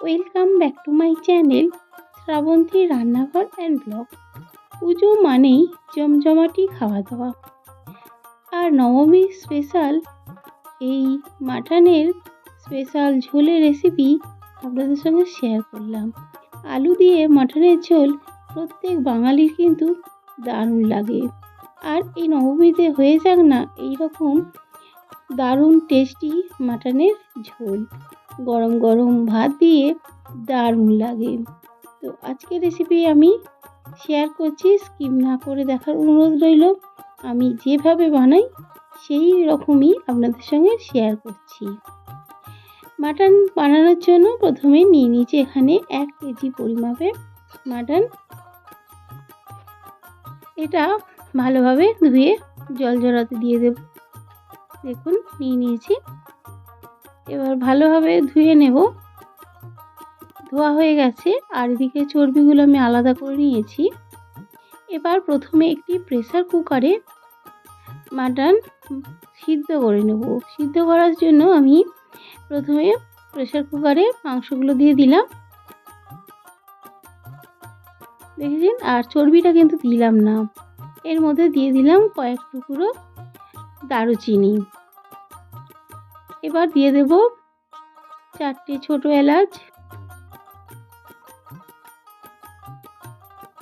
Welcome back to my channel Shrabanti রান্নাঘর and blog পুজো মানেই জমজমাটি খাওয়া দাওয়া আর নবমী স্পেশাল এই মাটনের স্পেশাল ঝোলের রেসিপি আপনাদের সঙ্গে শেয়ার করলাম। আলু দিয়ে মাটনের ঝোল প্রত্যেক বাঙালির কিন্তু দারুণ লাগে। আর এই নবমীতে হয়ে যাক না এই রকম দারুণ টেস্টি মাটনের ঝোল। গরম গরম ভাত দিয়ে দারুণ লাগে। তো আজকের রেসিপি আমি শেয়ার করছি স্কিপ না করে দেখার অনুরোধ রইল। আমি যেভাবে বানাই, সেই রকমই আপনাদের সঙ্গে শেয়ার করছি। মাটন বানানোর জন্য প্রথমে নিয়ে নিয়েছি এখানে এক কেজি পরিমাপে মাটন। এটা ভালোভাবে ধুয়ে জল জড়াতে দিয়ে দেব। দেখুন, নিয়ে নিয়েছি এবার ভালোভাবে ধুয়ে নেব। ধোয়া হয়ে গেছে, আর এদিকে চর্বিগুলো আমি আলাদা করে নিয়েছি। এবার প্রথমে একটি প্রেসার কুকারে মাটন সিদ্ধ করে নেব। সিদ্ধ করার জন্য আমি প্রথমে প্রেসার কুকারে মাংসগুলো দিয়ে দিলাম। দেখেছেন? আর চর্বিটা কিন্তু দিলাম না। এর মধ্যে দিয়ে দিলাম কয়েক টুকরো দারুচিনি। এবার দিয়ে দেব চারটে ছোট এলাচ,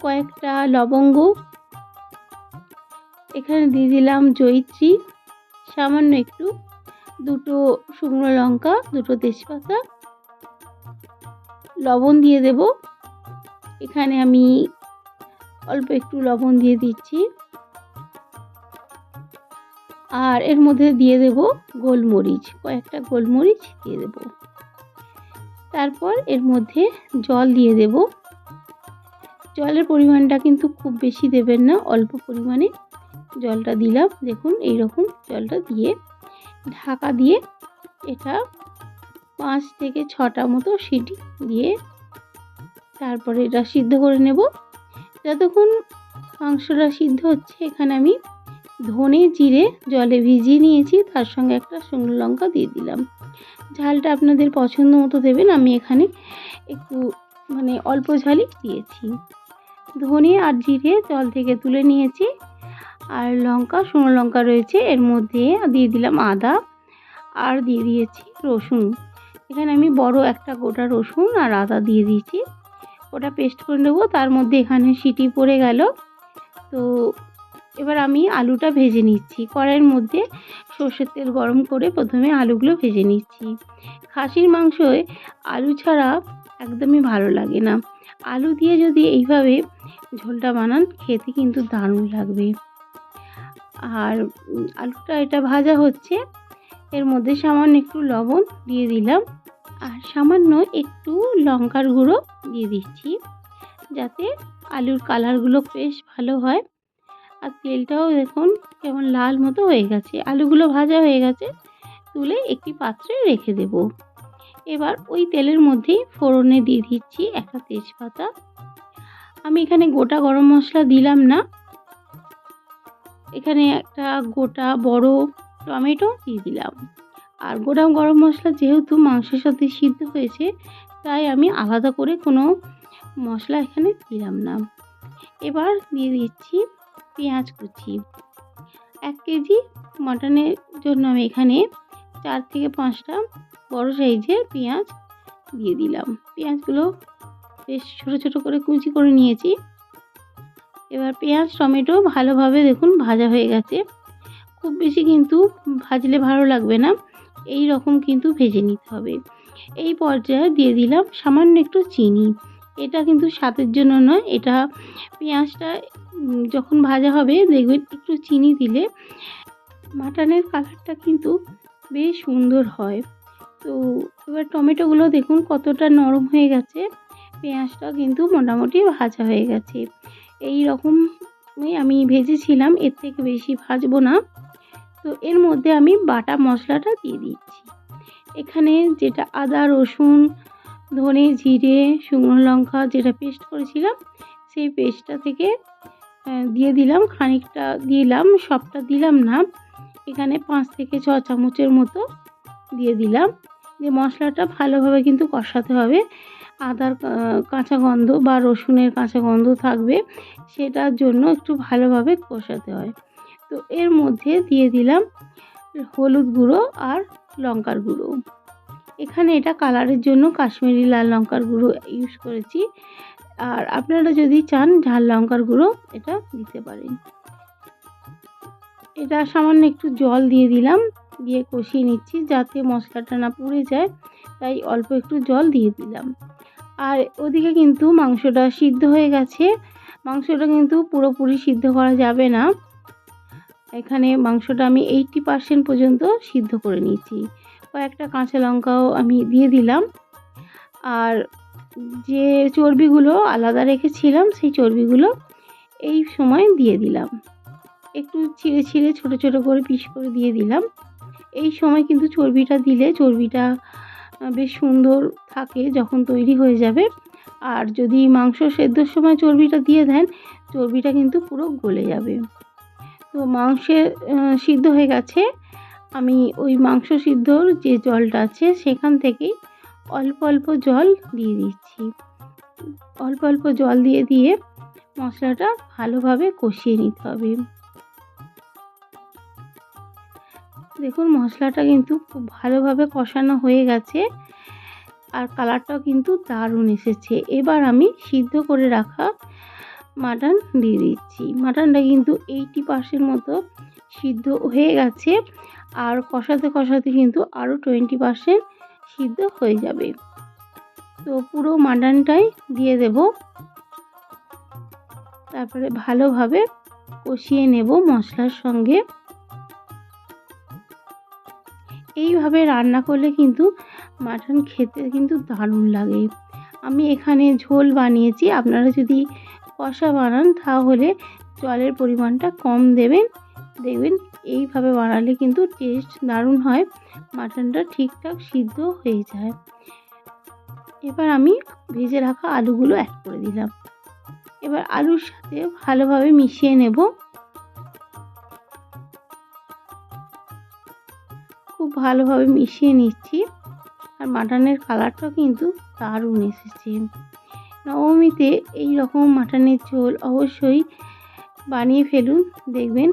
কয়েকটা লবঙ্গ, এখানে দিয়ে দিলাম জয়িত্রী, সামান্য একটু দুটো শুকনো লঙ্কা, দুটো তেজপাতা, লবণ দিয়ে দেব। এখানে আমি অল্প একটু লবণ দিয়ে দিচ্ছি। আর এর মধ্যে দিয়ে দেব গোলমরিচ, কয়েকটা গোলমরিচ দিয়ে দেব। তারপর এর মধ্যে জল দিয়ে দেব। জলের পরিমাণটা কিন্তু খুব বেশি দেবেন না, অল্প পরিমাণে জলটা দিলাম। দেখুন এই রকম জলটা দিয়ে ঢাকা দিয়ে এটা পাঁচ থেকে ছটা মতো সিটি দিয়ে তারপরে এটা সিদ্ধ করে নেব। যতক্ষণ মাংসটা সিদ্ধ হচ্ছে, এখানে আমি ধনে জিরে জলে ভিজিয়ে নিয়েছি, তার সঙ্গে একটা শুকনো লঙ্কা দিয়ে দিলাম। ঝালটা আপনাদের পছন্দ মতো দেবেন, আমি এখানে একটু মানে অল্প ঝালই দিয়েছি। ধনে আর জিরে জল থেকে তুলে নিয়েছি, আর লঙ্কা, শুকনো লঙ্কা রয়েছে, এর মধ্যে দিয়ে দিলাম আদা, আর দিয়ে দিয়েছি রসুন। এখানে আমি বড় একটা গোটা রসুন আর আদা দিয়ে দিয়েছি। ওটা পেস্ট করে নেব, তার মধ্যে এখানে সিটি পড়ে গেল। তো এবার আমি আলুটা ভেজে নিচ্ছি। কড়াইয়ের মধ্যে সর্ষের তেল গরম করে প্রথমে আলুগুলো ভেজে নিচ্ছি। খাসির মাংসয় আলু ছাড়া একদমই ভালো লাগে না। আলু দিয়ে যদি এইভাবে ঝোলটা বানান, খেতে কিন্তু দারুণ লাগবে। আর আলুটা এটা ভাজা হচ্ছে, এর মধ্যে সামান্য একটু লবণ দিয়ে দিলাম। আর সামান্য একটু লঙ্কার গুঁড়ো দিয়ে দিচ্ছি, যাতে আলুর কালারগুলো বেশ ভালো হয়। আর তেলটাও দেখুন কেমন লাল মতো হয়ে গেছে। আলুগুলো ভাজা হয়ে গেছে। তুলে একটি পাত্রে রেখে দেব। এবার ওই তেলের মধ্যেই ফোড়নে দিয়ে দিচ্ছি একটা তেজপাতা। আমি এখানে গোটা গরম মশলা দিলাম না। এখানে একটা গোটা বড় টমেটো দিয়ে দিলাম। আর গোটা গরম মশলা যেহেতু মাংসের সাথে সিদ্ধ হয়েছে, তাই আমি আলাদা করে কোনো মশলা এখানে দিলাম না। এবার দিয়ে দিচ্ছি পেঁয়াজ কুচি। এক কেজি মাটনের জন্য আমি এখানে চার থেকে পাঁচটা বড় সাইজের পেঁয়াজ দিয়ে দিলাম। পেঁয়াজগুলো বেশ ছোটো ছোটো করে কুচি করে নিয়েছি। এবার পেঁয়াজ, টমেটো ভালোভাবে দেখুন ভাজা হয়ে গেছে। খুব বেশি কিন্তু ভাজলে ভালো লাগবে না। এই রকম কিন্তু ভেজে নিতে হবে। এই পর্যায়ে দিয়ে দিলাম সামান্য একটু চিনি। এটা কিন্তু স্বাদের জন্য নয়, এটা পেঁয়াজটা যখন ভাজা হবে দেখবেন একটু চিনি দিলে মাটনের কালারটা কিন্তু বেশ সুন্দর হয়। তো এবার টমেটোগুলো দেখুন কতটা নরম হয়ে গেছে, পেঁয়াজটা কিন্তু মোটামুটি ভাজা হয়ে গেছে। এই রকমই আমি ভেজেছিলাম, এর থেকে বেশি ভাজবো না। তো এর মধ্যে আমি বাটা মশলাটা দিয়ে দিচ্ছি। এখানে যেটা আদা, রসুন ধনে, জিরে, শুকনো লঙ্কা যেটা পেস্ট করেছিলাম, সেই পেস্টটা থেকে দিয়ে দিলাম, খানিকটা দিলাম, সবটা দিলাম না, এখানে পাঁচ থেকে ছ চামচের মতো দিয়ে দিলাম। যে মশলাটা ভালোভাবে কিন্তু কষাতে হবে। আদার কাঁচা গন্ধ বা রসুনের কাঁচা গন্ধ থাকবে, সেটার জন্য একটু ভালোভাবে কষাতে হয়। তো এর মধ্যে দিয়ে দিলাম হলুদ গুঁড়ো আর লঙ্কার গুঁড়ো। এখানে এটা কালারের জন্য কাশ্মীরি লাল লঙ্কার গুঁড়ো ইউজ করেছি। আর আপনারা যদি চান ঝাল লঙ্কার গুঁড়ো, এটা দিতে পারেন। এটা সামান্য একটু জল দিয়ে দিলাম, দিয়ে কষিয়ে নিচ্ছি যাতে মশলাটা না পুড়ে যায়, তাই অল্প একটু জল দিয়ে দিলাম। আর ওদিকে কিন্তু মাংসটা সিদ্ধ হয়ে গেছে। মাংসটা কিন্তু পুরোপুরি সিদ্ধ করা যাবে না। এখানে মাংসটা আমি এইটটি পার্সেন্ট পর্যন্ত সিদ্ধ করে নিয়েছি। কয়েকটা কাঁচা লঙ্কাও আমি দিয়ে দিলাম। আর যে চর্বিগুলো আলাদা রেখেছিলাম, সেই চর্বিগুলো এই সময় দিয়ে দিলাম। একটু ছিঁড়ে ছিঁড়ে ছোটো ছোটো করে পিস করে দিয়ে দিলাম। এই সময় কিন্তু চর্বিটা দিলে চর্বিটা বেশ সুন্দর থাকে যখন তৈরি হয়ে যাবে। আর যদি মাংস সেদ্ধর সময় চর্বিটা দিয়ে দেন, চর্বিটা কিন্তু পুরো গলে যাবে। তো মাংসে সিদ্ধ হয়ে গেছে। আমি ওই মাংস সিদ্ধর যে জলটা আছে সেখান থেকেই অল্প অল্প জল দিয়ে দিচ্ছি। অল্প অল্প জল দিয়ে দিয়ে মশলাটা ভালোভাবে কষিয়ে নিতে হবে। দেখুন, মশলাটা কিন্তু খুব ভালোভাবে কষানো হয়ে গেছে আর কালারটাও কিন্তু দারুণ এসেছে। এবার আমি সিদ্ধ করে রাখা মাটন দিয়ে দিচ্ছি। মাটনটা কিন্তু এইটি পার্সেন্ট মতো সিদ্ধ হয়ে গেছে। আর কষাতে কষাতে কিন্তু আরও টোয়েন্টি পার্সেন্ট সিদ্ধ হয়ে যাবে। তো পুরো মাটনটাই দিয়ে দেব। তারপরে ভালোভাবে কষিয়ে নেব মশলার সঙ্গে। এইভাবে রান্না করলে কিন্তু মাটন খেতে কিন্তু দারুণ লাগে। আমি এখানে ঝোল বানিয়েছি, আপনারা যদি কষা বানান তাহলে জলের পরিমাণটা কম দেবেন। দেখবেন, এইভাবে বানালে কিন্তু টেস্ট দারুণ হয় মাটনটা ঠিকঠাক সিদ্ধ হয়ে যায়। এবার আমি ভেজে রাখা আলুগুলো অ্যাড করে দিলাম। এবার আলুর সাথে ভালোভাবে মিশিয়ে নেব। খুব ভালোভাবে মিশিয়ে নিচ্ছি, আর মাটনের কালারটাও কিন্তু দারুণ এসেছে। নবমীতে এই রকম মাটনের ঝোল অবশ্যই বানিয়ে ফেলুন, দেখবেন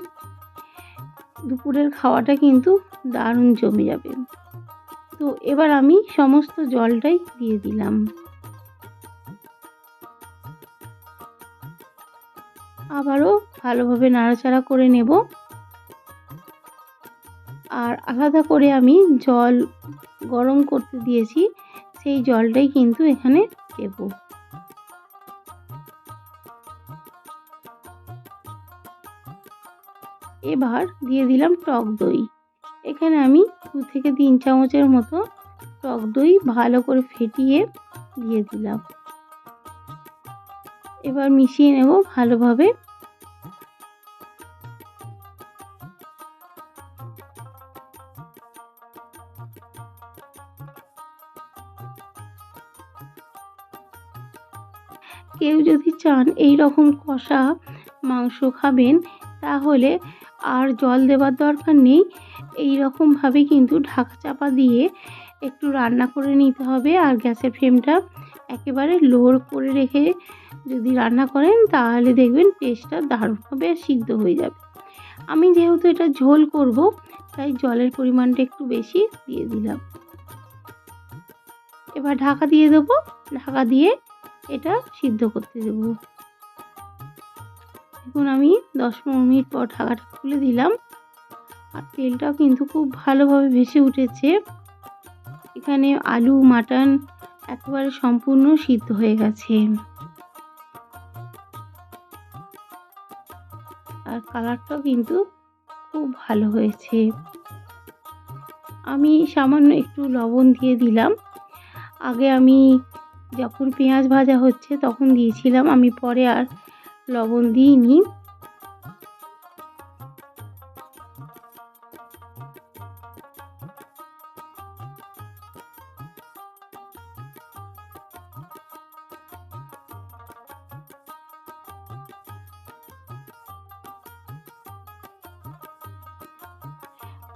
দুপুরের খাওয়াটা কিন্তু দারুণ জমে যাবে। তো এবার আমি সমস্ত জলটাই দিয়ে দিলাম। আবারও ভালোভাবে নাড়াচাড়া করে নেব। আর আলাদা করে আমি জল গরম করতে দিয়েছি, সেই জলটাই কিন্তু এখানে দেব। এবার দিয়ে দিলাম টক দই। এখানে আমি দু থেকে তিন চামচের মতো টক দই ভালো করে ফেটিয়ে দিয়ে দিলাম। এবার মিশিয়ে নেব ভালোভাবে। কেউ যদি চান এই রকম কষা মাংস খাবেন, তাহলে আর জল দেওয়ার দরকার নেই। এই রকমভাবে কিন্তু ঢাকা চাপা দিয়ে একটু রান্না করে নিতে হবে আর গ্যাসের ফ্লেমটা একেবারে লোর করে রেখে যদি রান্না করেন তাহলে দেখবেন টেস্টটা দারুণভাবে সিদ্ধ হয়ে যাবে। আমি যেহেতু এটা ঝোল করব, তাই জলের পরিমাণটা একটু বেশি দিয়ে দিলাম। এবার ঢাকা দিয়ে দেবো। ঢাকা দিয়ে এটা সিদ্ধ করতে দেব। দেখুন আমি দশ পনেরো মিনিট পর ঢাকাটা খুলে দিলাম। আর তেলটাও কিন্তু খুব ভালোভাবে ভেসে উঠেছে। এখানে আলু, মাটন একেবারে সম্পূর্ণ সিদ্ধ হয়ে গেছে। আর কালারটাও কিন্তু খুব ভালো হয়েছে। আমি সামান্য একটু লবণ দিয়ে দিলাম। আগে আমি যখন পেঁয়াজ ভাজা হচ্ছে তখন দিয়েছিলাম। আমি পরে আর লবণ দিইনি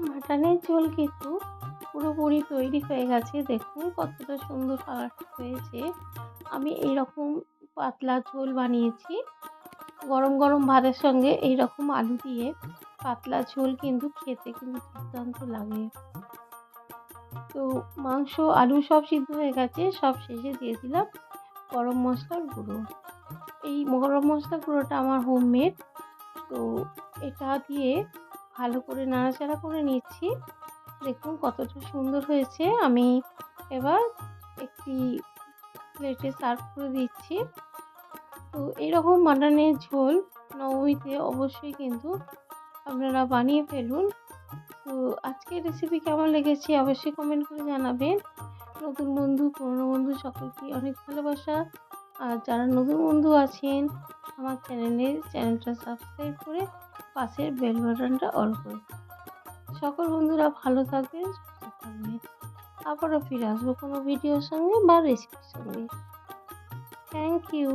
মাটনের ঝোল কিন্তু পুরোপুরি তৈরি হয়ে গেছে। দেখুন কতটা সুন্দর কালারটা হয়েছে। আমি এই রকম পাতলা ঝোল বানিয়েছি। গরম গরম ভাতের সঙ্গে এই রকম আলু দিয়ে পাতলা ঝোল কিন্তু খেতে কিন্তু দুর্দান্ত লাগে। তো মাংস, আলু সব সিদ্ধ হয়ে গেছে, সব শেষে দিয়ে দিলাম গরম মশলার গুঁড়ো। এই গরম মশলার গুঁড়োটা আমার হোমমেড তো এটা দিয়ে ভালো করে নাড়াচাড়া করে নিচ্ছি। দেখুন কতটা সুন্দর হয়েছে। আমি এবার একটি প্লেটে সার্ভ করে দিচ্ছি। তো এরকম মাটনের ঝোল নবমীতে অবশ্যই কিন্তু আপনারা বানিয়ে ফেলুন। তো আজকের রেসিপি কেমন লেগেছে অবশ্যই কমেন্ট করে জানাবেন। নতুন বন্ধু, পুরনো বন্ধু সকলকে অনেক ভালোবাসা। আর যারা নতুন বন্ধু আছেন, আমার চ্যানেলে চ্যানেলটা সাবস্ক্রাইব করে পাশের বেল বাটনটা অল করে সকল বন্ধুরা ভালো থাকবেন, সুস্থ থাকবেন। আবারও ফিরে আসব কোনো ভিডিওর সঙ্গে বা রেসিপির সঙ্গে। Thank you